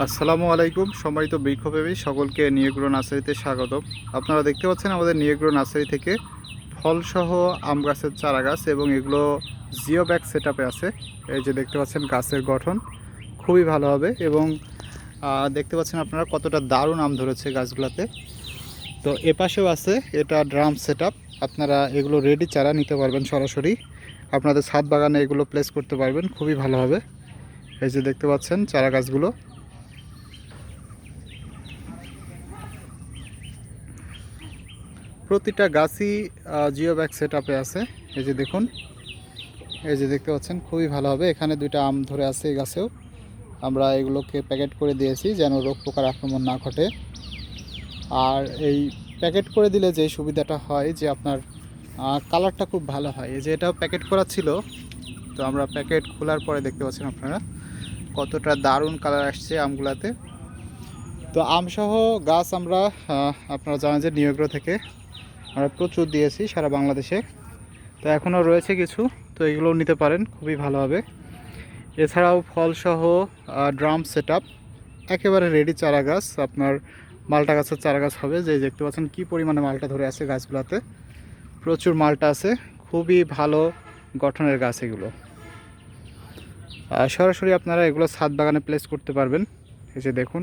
আসসালামু আলাইকুম, সম্মানিত বৃক্ষপ্রেমী, সকলকে নিয়েগ্রো নার্সারিতে স্বাগত আপনারা দেখতে পাচ্ছেন আমাদের নিয়েগ্রো নার্সারি থেকে ফলসহ আম গাছের চারা গাছ এবং এগুলো জিও ব্যাগ সেট আছে। এই যে দেখতে পাচ্ছেন গাছের গঠন, খুবই ভালো হবে এবং দেখতে পাচ্ছেন আপনারা কতটা দারুণ আম ধরেছে গাছগুলোতে। তো এপাশেও আছে, এটা ড্রাম সেট আপনারা এগুলো রেডি চারা নিতে পারবেন সরাসরি। আপনাদের ছাদ বাগানে এগুলো প্লেস করতে পারবেন, খুবই ভালো হবে। এই যে দেখতে পাচ্ছেন চারা গাছগুলো প্রতিটা গাছই জিও ব্যাগ সেট আপে আছে। এই যে দেখুন, এই যে দেখতে পাচ্ছেন, খুবই ভালো হবে। এখানে দুইটা আম ধরে আছে এই গাছেও। আমরা এগুলোকে প্যাকেট করে দিয়েছি যেন রোগ পোকার আক্রমণ না ঘটে। আর এই প্যাকেট করে দিলে যে সুবিধাটা হয় যে আপনার কালারটা খুব ভালো হয়। এই যে এটা প্যাকেট করা ছিল, তো আমরা প্যাকেট খোলার পরে দেখতে পাচ্ছেন আপনারা কতটা দারুণ কালার আসছে আমগুলাতে। তো আমসহ গাছ আমরা আপনারা জানেন যে নিয়োগ্র থেকে আমরা প্রচুর দিয়েছি সারা বাংলাদেশে। তো এখনও রয়েছে কিছু, তো এগুলোও নিতে পারেন, খুবই ভালো হবে। এছাড়াও ফলসহ ড্রাম সেট আপ একেবারে রেডি চারা গাছ আপনার মালটা গাছের চারা গাছ হবে, যে দেখতে পাচ্ছেন কী পরিমাণে মালটা ধরে আছে গাছগুলোতে। প্রচুর মালটা আছে, খুবই ভালো গঠনের গাছ এগুলো। সরাসরি আপনারা এগুলো ছাদ বাগানে প্লেস করতে পারবেন। যে দেখুন,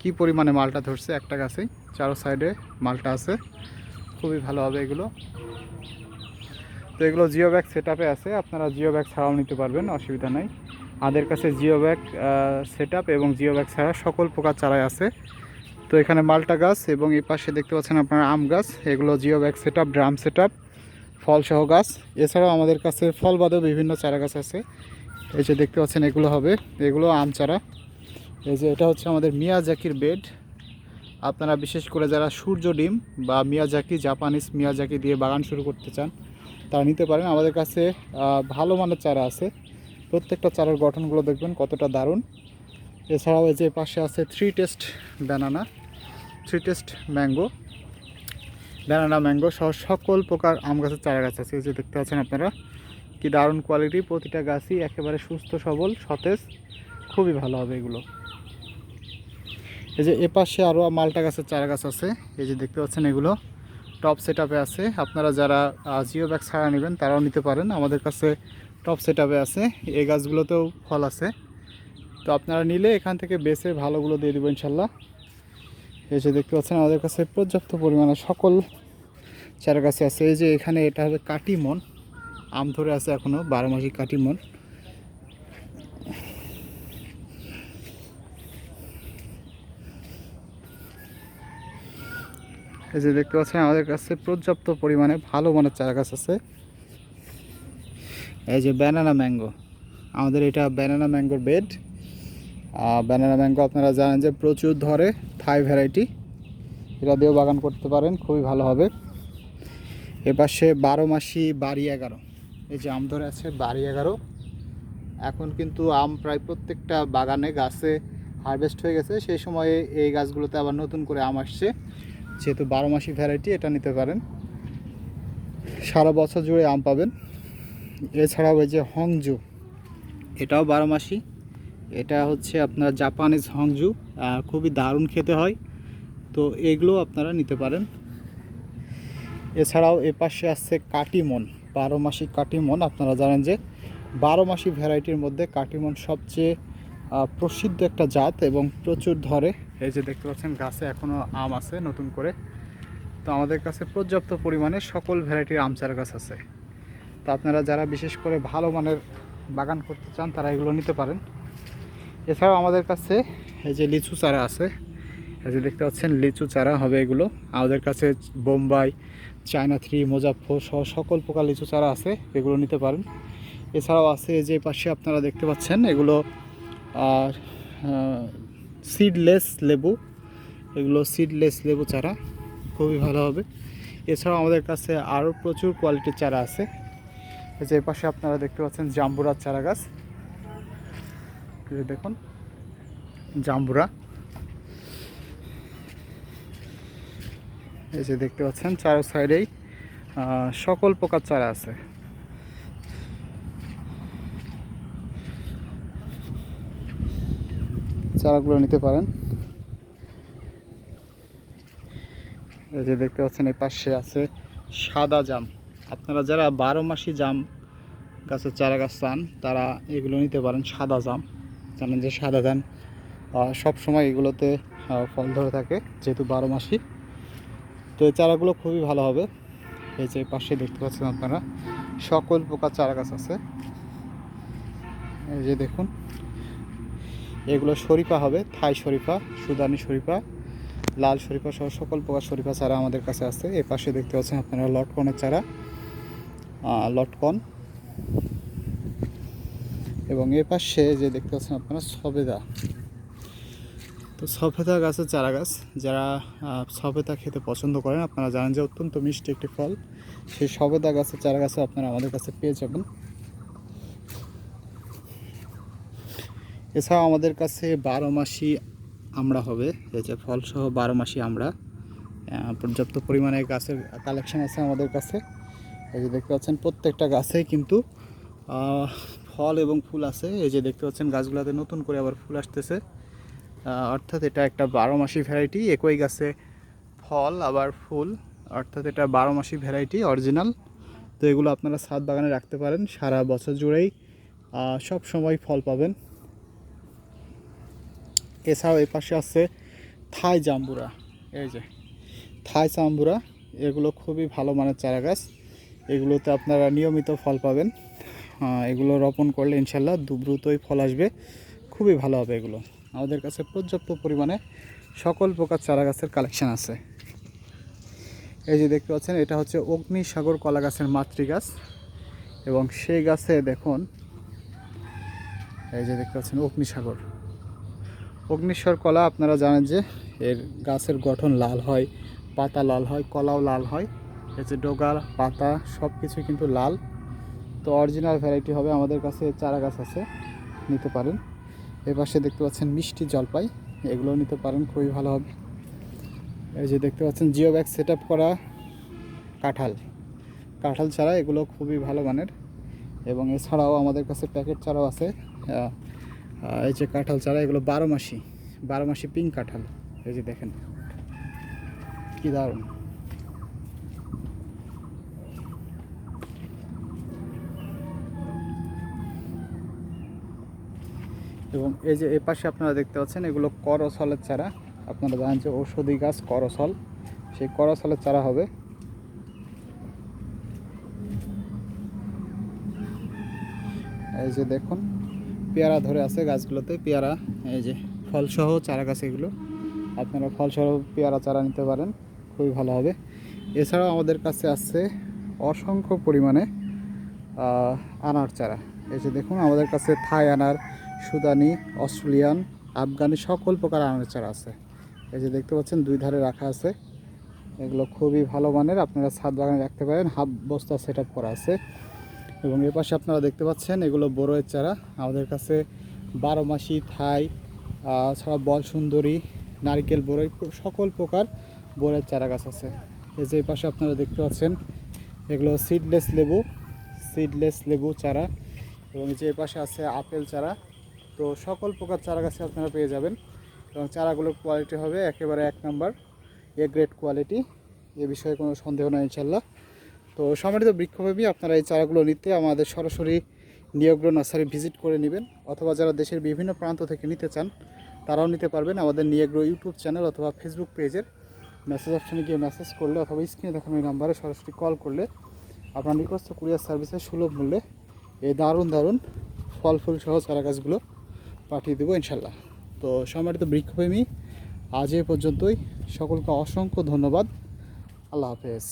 কি পরিমাণে মালটা ধরছে একটা গাছেই, চারো সাইডে মালটা আছে। খুবই ভালো হবে এগুলো। তো এগুলো জিও ব্যাগ সেট আছে, আপনারা জিও ব্যাগ ছাড়াও নিতে পারবেন, অসুবিধা নাই। আমাদের কাছে জিও ব্যাগ সেট এবং জিও ব্যাগ ছাড়া সকল প্রকার চারাই আছে। তো এখানে মালটা গাছ এবং এই পাশে দেখতে পাচ্ছেন আপনারা আম গাছ, এগুলো geo bag set drum set ফলসহ গাছ। এছাড়াও আমাদের কাছে ফল বাদেও বিভিন্ন চারা গাছ আছে। এই যে দেখতে পাচ্ছেন এগুলো হবে, এগুলো আম চারা। এই যে এটা হচ্ছে আমাদের মিয়াজাকির বেড। আপনারা বিশেষ করে যারা সূর্য ডিম বা মিয়াজাকি, জাপানিজ মিয়াজাকি দিয়ে বাগান শুরু করতে চান, তারা নিতে পারেন। আমাদের কাছে ভালো মানের চারা আছে। প্রত্যেকটা চারার গঠনগুলো দেখবেন কতটা দারুণ। এছাড়াও যে পাশে আছে three taste banana three taste mango banana mango সহ সকল প্রকার আম গাছের চারা গাছ আছে। যে দেখতে পাচ্ছেন আপনারা, কি দারুণ কোয়ালিটি প্রতিটা গাছই একেবারে সুস্থ, সবল, সতেজ। খুবই ভালো হবে এগুলো। এই যে এপাশে আরও মালটা গাছের চারা গাছ আছে। এই যে দেখতে পাচ্ছেন এগুলো। টপ সেট আছে। আপনারা যারা জিও ব্যাগ ছাড়া নেবেন, তারাও নিতে পারেন। আমাদের কাছে টপ সেট আছে। এই গাছগুলোতেও ফল আছে। তো আপনারা নিলে এখান থেকে বেছে ভালোগুলো দিয়ে দেবো ইনশাল্লাহ। এই যে দেখতে পাচ্ছেন, আমাদের কাছে পর্যাপ্ত পরিমাণে সকল চারা গাছে আছে। এই যে এখানে এটা হবে কাটিমন আম ধরে আছে এখনও বারো মাসি কাটিমন এই যে দেখতে পাচ্ছেন, আমাদের কাছে পর্যাপ্ত পরিমাণে ভালো মানের চারা গাছ আছে। এই যে ব্যানানা ম্যাঙ্গো আমাদের এটা ব্যানানা ম্যাঙ্গোর বেড ব্যানানা ম্যাঙ্গো আপনারা জানেন যে প্রচুর ধরে থাই ভ্যারাইটি এটা দিয়েও বাগান করতে পারেন, খুবই ভালো হবে। এপাশে বারো মাসি বাড়ি এগারো। এই যে আম ধরে আছে, বাড়ি এগারো। এখন কিন্তু আম প্রায় প্রত্যেকটা বাগানে গাছে হারভেস্ট হয়ে গেছে। সেই সময়ে এই গাছগুলোতে আবার নতুন করে আম আসছে। যেহেতু বারো মাসি ভ্যারাইটি এটা নিতে পারেন। সারা বছর জুড়ে আম পাবেন। এছাড়াও এই যে হংজু, এটাও বারো মাসি। এটা হচ্ছে আপনার জাপানিজ হংজু খুবই দারুণ খেতে হয়। তো এগুলো আপনারা নিতে পারেন। এছাড়াও এপাশে আসছে কাটিমন, বারো মাসি কাটিমন। আপনারা জানেন যে বারো মাসি ভ্যারাইটির মধ্যে কাটিমন সবচেয়ে প্রসিদ্ধ একটা জাত এবং প্রচুর ধরে। এই যে দেখতে পাচ্ছেন, গাছে এখনও আম আছে নতুন করে। তো আমাদের কাছে পর্যাপ্ত পরিমাণে সকল ভ্যারাইটির আম চারা গাছ আছে। তো আপনারা যারা বিশেষ করে ভালো মানের বাগান করতে চান, তারা এগুলো নিতে পারেন। এছাড়াও আমাদের কাছে এই যে লিচু চারা আছে। এই যে দেখতে পাচ্ছেন, লিচু চারা হবে এগুলো। আমাদের কাছে বোম্বাই, চায়না থ্রি মোজাফর সহ সকল প্রকার লিচু চারা আছে, এগুলো নিতে পারেন। এছাড়াও আছে যে পাশে আপনারা দেখতে পাচ্ছেন, এগুলো আর সিডলেস লেবু। এগুলো সিডলেস লেবু চারা, খুবই ভালো হবে। এছাড়াও আমাদের কাছে আরও প্রচুর কোয়ালিটির চারা আছে। যে পাশে আপনারা দেখতে পাচ্ছেন জাম্বুরার চারা গাছ। দেখুন, জাম্বুরা। এই যে দেখতে পাচ্ছেন, চারো সাইডেই সকল প্রকার চারা আছে। চারাগুলো নিতে পারেন। এই যে দেখতে পাচ্ছেন, এই পাশে আছে সাদা জাম। আপনারা যারা বারো মাসি জাম গাছের চারা গাছ চান, তারা এগুলো নিতে পারেন, সাদা জাম। জানেন যে সাদা জাম সব সময় এগুলোতে ফল ধরে থাকে, যেহেতু বারো মাসি। তো এই চারাগুলো খুবই ভালো হবে। এই যে পাশে দেখতে পাচ্ছেন আপনারা, সকল প্রকার চারা গাছ আছে। এই যে দেখুন। এগুলো শরীফা হবে, থাই শরীফা, সুদানি শরীফা, লাল শরীফা সহ সকল প্রকার শরীফা চারা আমাদের কাছে আছে। এ পাশে দেখতে পাচ্ছেন আপনারা লটকনের চারা লটকন এবং এ পাশে যে দেখতে পাচ্ছেন আপনারা সবেদা। তো সফেদা গাছের চারা গাছ, যারা সবেদা খেতে পছন্দ করেন, আপনারা জানেন যে অত্যন্ত মিষ্টি একটি ফল। সেই সবেদা গাছের চারা গাছও আপনারা আমাদের কাছে পেয়ে যাবেন। এছাড়াও আমাদের কাছে বারো মাসি আমরা হবে, এই যে ফলসহ বারো মাসি আমরা পর্যাপ্ত পরিমাণে গাছের কালেকশান আছে আমাদের কাছে। এই যে দেখতে পাচ্ছেন প্রত্যেকটা গাছেই কিন্তু ফল এবং ফুল আছে। এই যে দেখতে পাচ্ছেন গাছগুলোতে নতুন করে আবার ফুল আসতেছে। অর্থাৎ এটা একটা বারো মাসি ভ্যারাইটি একই গাছে ফল, আবার ফুল। অর্থাৎ এটা বারো মাসি ভ্যারাইটি অরিজিনাল তো এগুলো আপনারা ছাদ বাগানে রাখতে পারেন, সারা বছর জুড়েই। সব সময় ফল পাবেন। এছাড়াও এই পাশে আছে থাই জাম্বুরা। এই যে, থাই জাম্বুরা, এগুলো খুবই ভালো মানের চারা গাছ। এগুলোতে আপনারা নিয়মিত ফল পাবেন। এগুলো রোপণ করলে ইনশাল্লাহ দু- দ্রুতই ফল আসবে। খুবই ভালো হবে এগুলো। আমাদের কাছে পর্যাপ্ত পরিমাণে সকল প্রকার চারা গাছের কালেকশান আছে। এই যে দেখতে পাচ্ছেন, এটা হচ্ছে অগ্নিসাগর কলা গাছের মাতৃ গাছ। এবং সেই গাছে দেখুন, এই যে দেখতে পাচ্ছেন অগ্নিসাগর। অগ্নিশ্বর কলা, আপনারা জানেন যে এর গাছের গঠন লাল হয়, পাতা লাল হয়, কলাও লাল হয়। এই যে ডগা, পাতা সব কিছু কিন্তু লাল। তো অরিজিনাল ভ্যারাইটি হবে, আমাদের কাছে চারা গাছ আছে, নিতে পারেন। এ পাশে দেখতে পাচ্ছেন মিষ্টি জলপাই এগুলো নিতে পারেন, খুবই ভালো হবে। এই যে দেখতে পাচ্ছেন জিও ব্যাগ সেট করা কাঁঠাল। কাঁঠাল চারা এগুলো খুবই ভালো মানের। এবং এছাড়াও আমাদের কাছে প্যাকেট চারাও আছে এই যে কাঁঠাল চারা, এগুলো বারো মাসি বারো মাসি পিঙ্ক কাঁঠাল। এই যে দেখেন, কি দারুণ। এবং এই যে এ পাশে আপনারা দেখতে পাচ্ছেন, এগুলো করসলের চারা। আপনারা জানেন যে ঔষধি গাছ, করসল। সেই করসলের চারা হবে। এই যে দেখুন পেয়ারা ধরে আছে গাছগুলোতে, পেয়ারা, এই যে ফলসহ চারা গাছ এগুলো। আপনারা ফলসহ পেয়ারা চারা নিতে পারেন, খুবই ভালো হবে। এছাড়াও আমাদের কাছে আছে অসংখ্য পরিমাণে আনার চারা। এই যে দেখুন, আমাদের কাছে থাই আনার, সুদানি, অস্ট্রেলিয়ান, আফগানি সকল প্রকার আনার চারা আছে। এই যে দেখতে পাচ্ছেন, দুই ধারে রাখা আছে। এগুলো খুবই ভালো মানের, আপনারা ছাদ বাগানে রাখতে পারেন হাফ বস্তা সেট আপ করা আছে। এবং এর পাশে আপনারা দেখতে পাচ্ছেন, এগুলো বড়য়ের চারা। আমাদের কাছে বারো মাসি, থাই ছাড়া বল সুন্দরী, নারকেল বড়ই সকল প্রকার বড়ের চারা গাছ আছে। এই যে পাশে আপনারা দেখতে পাচ্ছেন, এগুলো সিডলেস লেবু সিডলেস লেবু চারা এবং যে পাশে আছে আপেল চারা। তো সকল প্রকার চারা গাছে আপনারা পেয়ে যাবেন এবং চারাগুলোর কোয়ালিটি হবে একেবারে এক নাম্বার এ গ্রেড কোয়ালিটি এ বিষয়ে কোনো সন্দেহ নেই, ইনশাল্লাহ। তো সম্মানিত বৃক্ষপ্রেমী, আপনারা এই চারাগুলো নিতে আমাদের সরাসরি নিয়োগ্র নার্সারি ভিজিট করে নেবেন, অথবা যারা দেশের বিভিন্ন প্রান্ত থেকে নিতে চান, তারাও নিতে পারবেন আমাদের নিয়োগ্র ইউটিউব চ্যানেল অথবা ফেসবুক পেজের মেসেজ অপশানে গিয়ে মেসেজ করলে অথবা স্ক্রিনে দেখানো এই নাম্বারে সরাসরি কল করলে আপনার নিকটস্থ কুরিয়ার সার্ভিসের সুলভ মূল্যে এই দারুণ দারুণ ফল, ফুল সহ চারা গাছগুলো পাঠিয়ে দেবো ইনশাল্লাহ তো সম্মানিত বৃক্ষপ্রেমী, আজ এ পর্যন্তই। সকলকে অসংখ্য ধন্যবাদ। আল্লাহ হাফেজ।